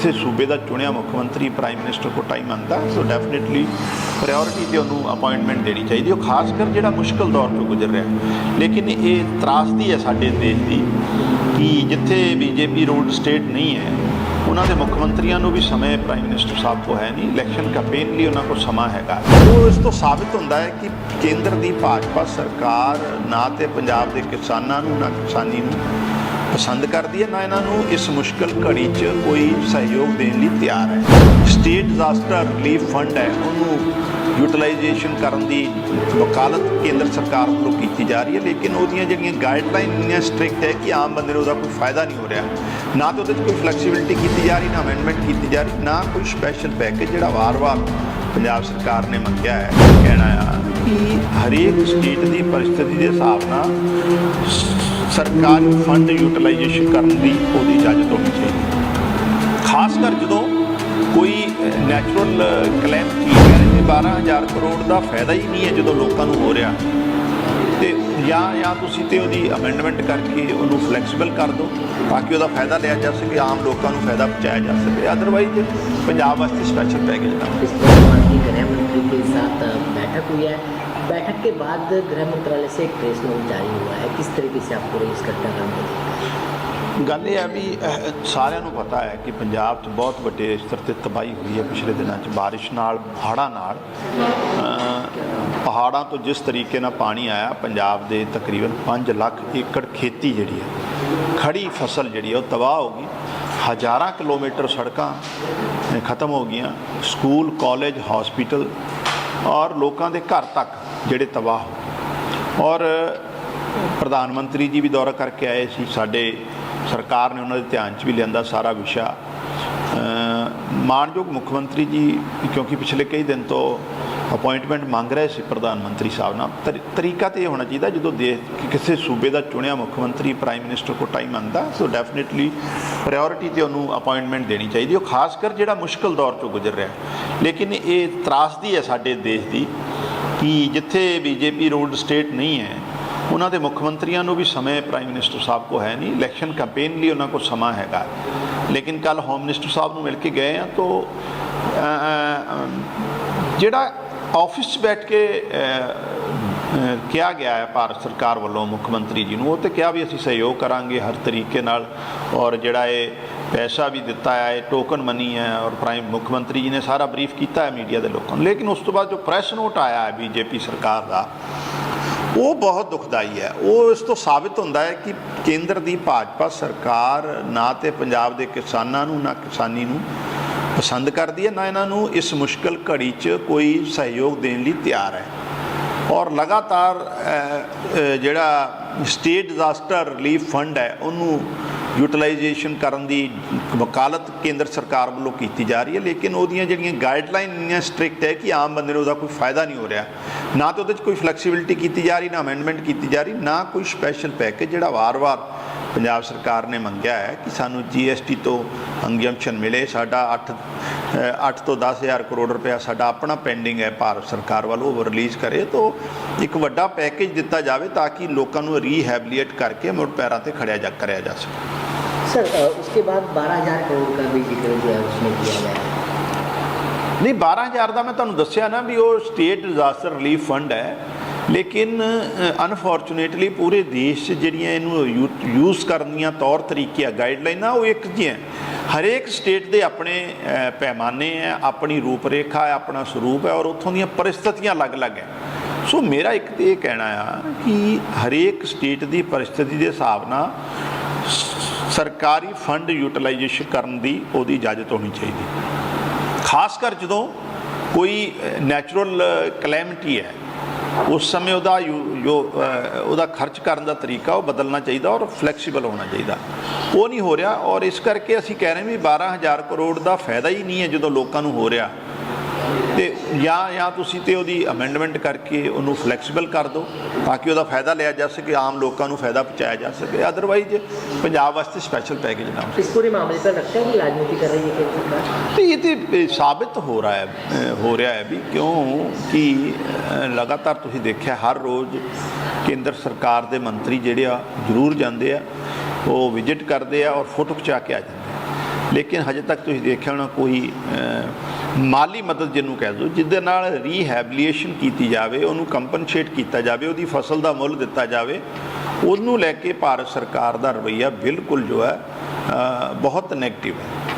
ਕਿਸੇ ਸੂਬੇ ਦਾ ਚੁਣਿਆ ਮੁੱਖ ਮੰਤਰੀ ਪ੍ਰਾਈਮ ਮਿਨਿਸਟਰ ਕੋ ਟਾਈਮ ਮੰਗਦਾ। ਸੋ ਡੈਫੀਨਿਟਲੀ ਪ੍ਰਾਇੋਰਟੀ ਤੇ ਉਹਨੂੰ ਅਪਾਇੰਟਮੈਂਟ ਦੇਣੀ ਚਾਹੀਦੀ ਉਹ ਖਾਸ ਕਰ ਜਿਹੜਾ ਮੁਸ਼ਕਲ ਦੌਰ ਤੋਂ ਗੁਜ਼ਰ ਰਿਹਾ ਲੇਕਿਨ ਇਹ ਤਰਾਸਦੀ ਹੈ ਸਾਡੇ ਦੇਸ਼ ਦੀ ਕਿ ਜਿੱਥੇ ਬੀਜੇਪੀ ਰੂਲਡ ਸਟੇਟ ਨਹੀਂ ਹੈ, ਉਹਨਾਂ ਦੇ ਮੁੱਖ ਮੰਤਰੀਆਂ ਨੂੰ ਵੀ ਸਮੇਂ ਪ੍ਰਾਈਮ ਮਿਨਿਸਟਰ ਸਾਹਿਬ ਕੋ ਹੈ ਨਹੀਂ। ਇਲੈਕਸ਼ਨ ਕੈਂਪੇਨ ਲਈ ਉਹਨਾਂ ਕੋਲ ਸਮਾਂ ਹੈਗਾ। ਉਹ ਇਸ ਤੋਂ ਸਾਬਿਤ ਹੁੰਦਾ ਹੈ ਕਿ ਕੇਂਦਰ ਦੀ ਭਾਜਪਾ ਸਰਕਾਰ ਨਾ ਤੇ ਪੰਜਾਬ ਦੇ ਕਿਸਾਨਾਂ ਨੂੰ, ਨਾ ਕਿਸਾਨੀ ਨੂੰ ਪਸੰਦ ਕਰਦੀ ਹੈ, ਨਾ ਇਹਨਾਂ ਨੂੰ ਇਸ ਮੁਸ਼ਕਲ ਘੜੀ 'ਚ ਕੋਈ ਸਹਿਯੋਗ ਦੇਣ ਲਈ ਤਿਆਰ ਹੈ। ਸਟੇਟ ਡਿਜ਼ਾਸਟਰ ਰਿਲੀਫ ਫੰਡ ਹੈ, ਉਹਨੂੰ ਯੂਟਿਲਾਈਜੇਸ਼ਨ ਕਰਨ ਦੀ ਵਕਾਲਤ ਕੇਂਦਰ ਸਰਕਾਰ ਵੱਲੋਂ ਕੀਤੀ ਜਾ ਰਹੀ ਹੈ, ਲੇਕਿਨ ਉਹਦੀਆਂ ਜਿਹੜੀਆਂ ਗਾਈਡਲਾਈਨ ਇੰਨੀਆਂ ਸਟ੍ਰਿਕਟ ਹੈ ਕਿ ਆਮ ਬੰਦੇ ਨੂੰ ਉਹਦਾ ਕੋਈ ਫਾਇਦਾ ਨਹੀਂ ਹੋ ਰਿਹਾ। ਨਾ ਤਾਂ ਉਹਦੇ 'ਚ ਕੋਈ ਫਲੈਕਸੀਬਿਲਟੀ ਕੀਤੀ ਜਾ ਰਹੀ, ਨਾ ਅਮੈਂਡਮੈਂਟ ਕੀਤੀ ਜਾ ਰਹੀ, ਨਾ ਕੋਈ ਸਪੈਸ਼ਲ ਪੈਕੇਜ ਜਿਹੜਾ ਵਾਰ-ਵਾਰ ਪੰਜਾਬ ਸਰਕਾਰ ਨੇ ਮੰਗਿਆ ਹੈ। ਕਹਿਣਾ ਆ ਕਿ ਹਰੇਕ ਸਟੇਟ ਦੀ ਪਰਿਸਥਿਤੀ ਦੇ ਹਿਸਾਬ ਨਾਲ ਸਰਕਾਰੀ ਫੰਡ ਯੂਟਿਲਾਈਜੇਸ਼ਨ ਕਰਨ ਦੀ ਉਹਦੀ ਇਜਾਜ਼ਤ ਹੋਣੀ ਚਾਹੀਦੀ ਖਾਸ ਕਰ ਜਦੋਂ ਕੋਈ ਨੈਚੁਰਲ ਕਲੈਮ ਠੀਕ ਹੈ ਤੇ 12000 ਕਰੋੜ ਦਾ ਫਾਇਦਾ ਹੀ ਨਹੀਂ ਹੈ ਜਦੋਂ ਲੋਕਾਂ ਨੂੰ ਹੋ ਰਿਹਾ। ਤੇ ਜਾਂ ਜਾਂ ਤੁਸੀਂ ਤੇ ਉਹਦੀ ਅਮੈਂਡਮੈਂਟ ਕਰਕੇ ਉਹਨੂੰ ਫਲੈਕਸੀਬਲ ਕਰ ਦਿਓ ਤਾਂ ਕਿ ਉਹਦਾ ਫਾਇਦਾ ਲਿਆ ਜਾ ਸਕੇ, ਆਮ ਲੋਕਾਂ ਨੂੰ ਫਾਇਦਾ ਪਹੁੰਚਾਇਆ ਜਾ ਸਕੇ। ਅਦਰਵਾਈਜ਼ ਪੰਜਾਬ ਵਾਸਤੇ ਸਪੈਸ਼ਲ ਪੈਕੇਜ ਦਾ की गृह मंत्री के साथ बैठक हुई है बैठक के बाद गृह मंत्रालय से एक प्रेस नोट जारी हुआ है किस तरीके से आपको इस घटनाक्रम को देखा है? ਗੱਲ ਇਹ ਹੈ ਵੀ ਅਹ, ਸਾਰਿਆਂ ਨੂੰ ਪਤਾ ਹੈ ਕਿ ਪੰਜਾਬ 'ਚ ਬਹੁਤ ਵੱਡੇ ਸਤਰ ਤੇ ਤਬਾਹੀ ਹੋਈ ਹੈ ਪਿਛਲੇ ਦਿਨਾਂ 'ਚ ਬਾਰਿਸ਼ ਨਾਲ ਹੜ੍ਹਾਂ ਨਾਲ ਅਹ, ਪਹਾੜਾਂ ਤੋਂ ਜਿਸ ਤਰੀਕੇ ਨਾਲ ਪਾਣੀ ਆਇਆ ਪੰਜਾਬ ਦੇ ਤਕਰੀਬਨ 5 ਲੱਖ ਏਕੜ ਖੇਤੀ ਜਿਹੜੀ ਹੈ ਖੜੀ ਫਸਲ ਜਿਹੜੀ ਹੈ ਉਹ ਤਬਾਹ ਹੋ ਗਈ ਹਜ਼ਾਰਾਂ ਕਿਲੋਮੀਟਰ ਸੜਕਾਂ ਅਹ, ਖਤਮ ਹੋ ਗਈਆਂ ਸਕੂਲ ਕਾਲਜ ਹਸਪੀਟਲ ਔਰ ਲੋਕਾਂ ਦੇ ਘਰ ਤੱਕ ਜਿਹੜੇ ਤਬਾਹ ਹੋ ਗਏ। ਔਰ ਪ੍ਰਧਾਨ ਮੰਤਰੀ ਜੀ ਵੀ ਦੌਰਾ ਕਰਕੇ ਆਏ ਸੀ। ਸਾਡੇ ਸਰਕਾਰ ਨੇ ਉਹਨਾਂ ਦੇ ਧਿਆਨ 'ਚ ਵੀ ਲਿਆਂਦਾ ਸਾਰਾ ਵਿਸ਼ਾ। ਅ, ਮਾਣਯੋਗ ਮੁੱਖ ਮੰਤਰੀ ਜੀ ਕਿਉਂਕਿ ਪਿਛਲੇ ਕਈ ਦਿਨ ਤੋਂ ਅਪਾਇੰਟਮੈਂਟ ਮੰਗ ਰਹੇ ਸੀ ਪ੍ਰਧਾਨ ਮੰਤਰੀ ਸਾਹਿਬ ਨਾਲ। ਤਰੀ- ਤਰੀਕਾ ਤੇ ਇਹ ਹੋਣਾ ਚਾਹੀਦਾ, ਜਦੋਂ ਦੇਸ਼ ਕਿਸੇ ਸੂਬੇ ਦਾ ਚੁਣਿਆ ਮੁੱਖ ਮੰਤਰੀ ਪ੍ਰਾਈਮ ਮਿਨਿਸਟਰ ਕੋ ਟਾਈਮ ਮੰਗਦਾ ਸੋ ਡੈਫੀਨਿਟਲੀ ਪ੍ਰਾਇੋਰਟੀ ਤੇ ਉਹਨੂੰ ਅਪਾਇੰਟਮੈਂਟ ਦੇਣੀ ਚਾਹੀਦੀ। ਉਹ ਖਾਸ ਕਰ ਜਿਹੜਾ ਮੁਸ਼ਕਲ ਦੌਰ 'ਚੋਂ ਗੁਜ਼ਰ ਰਿਹਾ। ਲੇਕਿਨ ਇਹ ਤਰਾਸਦੀ ਹੈ ਸਾਡੇ ਦੇਸ਼ ਦੀ ਕਿ ਜਿੱਥੇ ਬੀਜੇਪੀ ਰੂਲਡ ਸਟੇਟ ਨਹੀਂ ਹੈ, ਉਹਨਾਂ ਦੇ ਮੁੱਖ ਮੰਤਰੀਆਂ ਨੂੰ ਵੀ ਸਮੇਂ ਪ੍ਰਾਈਮ ਮਿਨਿਸਟਰ ਸਾਹਿਬ ਕੋ ਹੈ ਨਹੀਂ। ਇਲੈਕਸ਼ਨ ਕੈਂਪੇਨ ਲਈ ਉਹਨਾਂ ਕੋਲ ਸਮਾਂ ਹੈਗਾ। ਲੇਕਿਨ ਕੱਲ ਹੋਮ ਮਿਨਿਸਟਰ ਸਾਹਿਬ ਨੂੰ ਮਿਲ ਕੇ ਗਏ ਆ, ਤੋਂ ਜਿਹੜਾ ਆਫਿਸ 'ਚ ਬੈਠ ਕੇ ਕਿਹਾ ਗਿਆ ਹੈ ਭਾਰਤ ਸਰਕਾਰ ਵੱਲੋਂ ਮੁੱਖ ਮੰਤਰੀ ਜੀ ਨੂੰ। ਉਹ ਤੇ ਕਿਹਾ ਵੀ ਅਸੀਂ ਸਹਿਯੋਗ ਕਰਾਂਗੇ ਹਰ ਤਰੀਕੇ ਨਾਲ ਔਰ ਜਿਹੜਾ ਇਹ ਪੈਸਾ ਵੀ ਦਿੱਤਾ ਹੈ, ਇਹ ਟੋਕਨ ਮਨੀ ਹੈ ਔਰ ਪ੍ਰਾਈਮ ਮੁੱਖ ਮੰਤਰੀ ਜੀ ਨੇ ਸਾਰਾ ਬਰੀਫ ਕੀਤਾ ਹੈ ਮੀਡੀਆ ਦੇ ਲੋਕਾਂ ਨੂੰ। ਲੇਕਿਨ ਉਸ ਤੋਂ ਬਾਅਦ ਜੋ ਪ੍ਰੈਸ ਨੋਟ ਆਇਆ ਹੈ ਬੀਜੇਪੀ ਸਰਕਾਰ ਦਾ, ਉਹ ਬਹੁਤ ਦੁਖਦਾਈ ਹੈ। ਉਹ ਇਸ ਤੋਂ ਸਾਬਿਤ ਹੁੰਦਾ ਹੈ ਕਿ ਕੇਂਦਰ ਦੀ ਭਾਜਪਾ ਸਰਕਾਰ ਨਾ ਤੇ ਪੰਜਾਬ ਦੇ ਕਿਸਾਨਾਂ ਨੂੰ, ਨਾ ਕਿਸਾਨੀ ਨੂੰ ਪਸੰਦ ਕਰਦੀ ਹੈ, ਨਾ ਇਹਨਾਂ ਨੂੰ ਇਸ ਮੁਸ਼ਕਲ ਘੜੀ 'ਚ ਕੋਈ ਸਹਿਯੋਗ ਦੇਣ ਲਈ ਤਿਆਰ ਹੈ। ਔਰ ਲਗਾਤਾਰ ਜਿਹੜਾ ਸਟੇਟ ਡਿਜ਼ਾਸਟਰ ਰਿਲੀਫ ਫੰਡ ਹੈ, ਉਹਨੂੰ ਯੂਟਿਲਾਈਜੇਸ਼ਨ ਕਰਨ ਦੀ ਵਕਾਲਤ ਕੇਂਦਰ ਸਰਕਾਰ ਵੱਲੋਂ ਕੀਤੀ ਜਾ ਰਹੀ ਹੈ, ਲੇਕਿਨ ਉਹਦੀਆਂ ਜਿਹੜੀਆਂ ਗਾਈਡਲਾਈਨ ਇੰਨੀਆਂ ਸਟ੍ਰਿਕਟ ਹੈ ਕਿ ਆਮ ਬੰਦੇ ਨੂੰ ਉਹਦਾ ਕੋਈ ਫਾਇਦਾ ਨਹੀਂ ਹੋ ਰਿਹਾ। ਨਾ ਤਾਂ ਉਹਦੇ 'ਚ ਕੋਈ ਫਲੈਕਸੀਬਿਲਿਟੀ ਕੀਤੀ ਜਾ ਰਹੀ ਨਾ ਅਮੈਂਡਮੈਂਟ ਕੀਤੀ ਜਾ ਰਹੀ ਨਾ ਕੋਈ ਸਪੈਸ਼ਲ ਪੈਕੇਜ ਜਿਹੜਾ ਵਾਰ-ਵਾਰ ਪੰਜਾਬ ਸਰਕਾਰ ਨੇ ਮੰਗਿਆ ਹੈ ਕਿ ਸਾਨੂੰ ਜੀਐਸਟੀ ਤੋਂ ਅੰਗਿਅਮਸ਼ਨ ਮਿਲੇ ਸਾਡਾ 8 8 ਤੋਂ 10000 ਕਰੋੜ ਰੁਪਇਆ ਸਾਡਾ ਆਪਣਾ ਪੈਂਡਿੰਗ ਹੈ ਭਾਰਤ ਸਰਕਾਰ ਵੱਲੋਂ ਉਹ ਰਿਲੀਜ਼ ਕਰੇ ਤਾਂ ਇੱਕ ਵੱਡਾ ਪੈਕੇਜ ਦਿੱਤਾ ਜਾਵੇ ਤਾਂ ਕਿ ਲੋਕਾਂ ਨੂੰ ਰੀਹੈਬਲੀਟ ਕਰਕੇ ਮੁੜ ਪੈਰਾਂ ਤੇ ਖੜਿਆ ਜਾ ਕਰਿਆ ਜਾ ਸਕੇ सर अ, उसके बाद बारह हजार करोड़ का भी जिक्र जो है उसमें किया गया है ਨਹੀਂ 12000 ਦਾ ਮੈਂ ਤੁਹਾਨੂੰ ਦੱਸਿਆ ਨਾ ਵੀ ਉਹ ਸਟੇਟ ਡਿਜ਼ਾਸਟਰ ਰਿਲੀਫ ਫੰਡ ਹੈ। ਲੇਕਿਨ ਅਨਫੋਰਚੂਨੇਟਲੀ ਪੂਰੇ ਦੇਸ਼ 'ਚ ਜਿਹੜੀਆਂ ਇਹਨੂੰ ਯੂਜ਼ ਕਰਨ ਦੀਆਂ ਤੌਰ ਤਰੀਕੇ ਆ ਗਾਈਡਲਾਈਨਾਂ ਉਹ ਇੱਕ ਜਿਹੀਆਂ ਹਰੇਕ ਸਟੇਟ ਦੇ ਆਪਣੇ ਪੈਮਾਨੇ ਆ, ਆਪਣੀ ਰੂਪਰੇਖਾ ਹੈ, ਆਪਣਾ ਸਰੂਪ ਹੈ ਔਰ ਉੱਥੋਂ ਦੀਆਂ ਪਰਿਸਥਿਤੀਆਂ ਅਲੱਗ-ਅਲੱਗ ਹੈ। ਸੋ ਮੇਰਾ ਇੱਕ ਤੇ ਇਹ ਕਹਿਣਾ ਆ ਕਿ ਹਰੇਕ ਸਟੇਟ ਦੀ ਪਰਿਸਥਿਤੀ ਦੇ ਹਿਸਾਬ ਨਾਲ ਸਰਕਾਰੀ ਫੰਡ ਯੂਟਿਲਾਈਜੇਸ਼ਨ ਕਰਨ ਦੀ ਉਹਦੀ ਇਜਾਜ਼ਤ ਹੋਣੀ ਚਾਹੀਦੀ। ਖਾਸ ਕਰ ਜਦੋਂ ਕੋਈ ਨੈਚੁਰਲ ਕਲੈਮਿਟੀ ਹੈ, ਉਸ ਸਮੇਂ ਉਹਦਾ ਯੂ- ਜੋ ਉਹਦਾ ਖਰਚ ਕਰਨ ਦਾ ਤਰੀਕਾ ਉਹ ਬਦਲਣਾ ਚਾਹੀਦਾ ਔਰ ਫਲੈਕਸੀਬਲ ਹੋਣਾ ਚਾਹੀਦਾ। ਉਹ ਨਹੀਂ ਹੋ ਰਿਹਾ ਔਰ ਇਸ ਕਰਕੇ ਅਸੀਂ ਕਹਿ ਰਹੇ ਵੀ 12000 ਕਰੋੜ ਦਾ ਫਾਇਦਾ ਹੀ ਨਹੀਂ ਹੈ ਜਦੋਂ ਲੋਕਾਂ ਨੂੰ ਹੋ ਰਿਹਾ। ਤੇ ਜਾਂ ਜਾਂ ਤੁਸੀਂ ਤੇ ਉਹਦੀ ਅਮੈਂਡਮੈਂਟ ਕਰਕੇ ਉਹਨੂੰ ਫਲੈਕਸੀਬਲ ਕਰ ਦਿਓ ਤਾਂ ਕਿ ਉਹਦਾ ਫਾਇਦਾ ਲਿਆ ਜਾ ਸਕੇ ਆਮ ਲੋਕਾਂ ਨੂੰ ਫਾਇਦਾ ਪਹੁੰਚਾਇਆ ਜਾ ਸਕੇ। ਅਦਰਵਾਈਜ਼ ਪੰਜਾਬ ਵਾਸਤੇ ਸਪੈਸ਼ਲ ਪੈਕੇਜ ਨਾ ਇਸ ਪੂਰੇ ਮਾਮਲੇ ਤਾਂ ਲੱਗਦਾ ਹੈ ਕਿ ਰਾਜਨੀਤੀ ਕਰ ਰਹੀ ਹੈ ਕੇਂਦਰ ਸਰਕਾਰ ਤੇ ਇਹ ਤੇ ਸਾਬਤ ਹੋ ਰਿਹਾ ਹੈ ਹੋ ਰਿਹਾ ਹੈ ਵੀ ਕਿਉਂ? ਕਿ ਲਗਾਤਾਰ ਤੁਸੀਂ ਦੇਖਿਆ ਹਰ ਰੋਜ਼ ਕੇਂਦਰ ਸਰਕਾਰ ਦੇ ਮੰਤਰੀ ਜਿਹੜੇ ਆ ਜ਼ਰੂਰ ਜਾਂਦੇ ਆ ਉਹ ਵਿਜ਼ਿਟ ਕਰਦੇ ਆ ਔਰ ਫੋਟੋ ਖਿਚਾ ਕੇ ਆ ਜਾਂਦੇ ਲੇਕਿਨ ਹਜੇ ਤੱਕ ਤੁਸੀਂ ਦੇਖਿਆ ਹੋਣਾ ਕੋਈ ਮਾਲੀ ਮਦਦ ਜਿਹਨੂੰ ਕਹਿ ਦੋ, ਜਿਹਦੇ ਨਾਲ ਰੀਹੈਬਲੀਏਸ਼ਨ ਕੀਤੀ ਜਾਵੇ, ਉਹਨੂੰ ਕੰਪਨਸੇਟ ਕੀਤਾ ਜਾਵੇ, ਉਹਦੀ ਫਸਲ ਦਾ ਮੁੱਲ ਦਿੱਤਾ ਜਾਵੇ, ਉਹਨੂੰ ਲੈ ਕੇ ਭਾਰਤ ਸਰਕਾਰ ਦਾ ਰਵੱਈਆ ਬਿਲਕੁਲ ਜੋ ਹੈ ਬਹੁਤ ਨੈਗੇਟਿਵ ਹੈ।